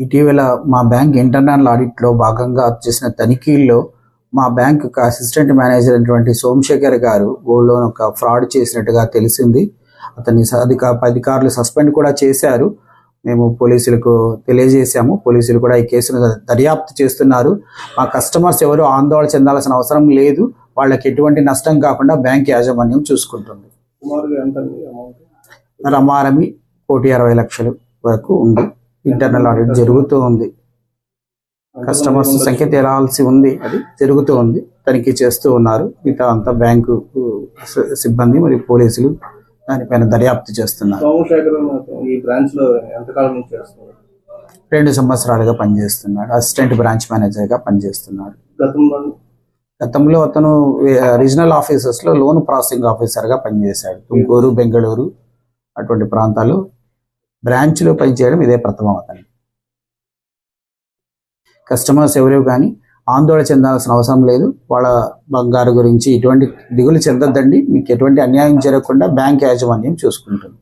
ఇటీవల మా bank internal ఆడిట్లో భాగంగా చేసిన తనిఖీల్లో మా బ్యాంక్ అసిస్టెంట్ మేనేజర్ అయినటువంటి సోమశేఖర్ గారు గోల్డ్ లోన్ ఒక ఫ్రాడ్ చేసినట్టుగా తెలిసింది. అతన్ని అధిక అధికారులు సస్పెండ్ కూడా చేశారు. మేము పోలీసులకు తెలియజేశాము. పోలీసులు కూడా ఈ కేసును దర్యాప్తు చేస్తున్నారు. మా కస్టమర్స్ ఎవరు ఆందోళన చెందాల్సిన అవసరం లేదు. వాళ్ళకి ఎటువంటి నష్టం కాకుండా బ్యాంక్ యాజమాన్యం చూసుకుంటుంది. రమారమి కోటి అరవై లక్షలు వరకు ఉంది. ఇంటర్నల్ ఆడిట్ జరుగుతూ ఉంది. కస్టమర్స్ సంఖ్య తేలాల్సి ఉంది. అది జరుగుతూ ఉంది. తనిఖీ చేస్తూ ఉన్నారు. మిగతా అంతా బ్యాంకు సిబ్బంది మరియు పోలీసులు దానిపైన దర్యాప్తు చేస్తున్నారు. సోమశేఖర్ ఈ బ్రాంచ్లో ఎంతకాలం నుంచి చేస్తున్నారు? రెండు సంవత్సరాలుగా పనిచేస్తున్నాడు. అసిస్టెంట్ బ్రాంచ్ మేనేజర్గా పనిచేస్తున్నాడు. గతంలో? అతను రీజనల్ ఆఫీసెస్లో లోన్ ప్రాసెసింగ్ ఆఫీసర్గా పనిచేశాడు. తుమ్కూరు బెంగళూరు అటువంటి ప్రాంతాలు బ్రాంచ్లో పనిచేయడం ఇదే ప్రథమం అతను కస్టమర్స్ ఎవరు కానీ ఆందోళన చెందాల్సిన అవసరం లేదు. వాళ్ళ బంగారు గురించి ఎటువంటి దిగులు చెందొద్దండి. మీకు ఎటువంటి అన్యాయం జరగకుండా బ్యాంక్ యాజమాన్యం చూసుకుంటుంది.